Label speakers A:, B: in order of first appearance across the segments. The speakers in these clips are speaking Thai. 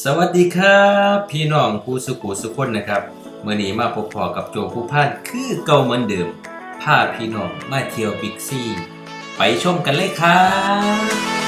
A: สวัสดีครับ พี่น้องผู้สุขุสุขคนนะครับเมื่อนี้มาพบพอกับโจผู้พันคือเก่าเหมือนเดิมพาพี่น้องมาเที่ยวบิ๊กซี ไปชมกันเลยครับ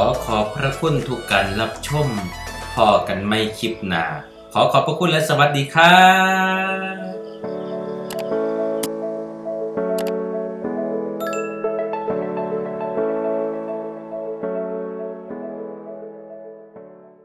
A: อขอบพระคุณทุกการรับชมพอกันไม่คลิปหนาขอขอบพระคุณและสวัสดีครับ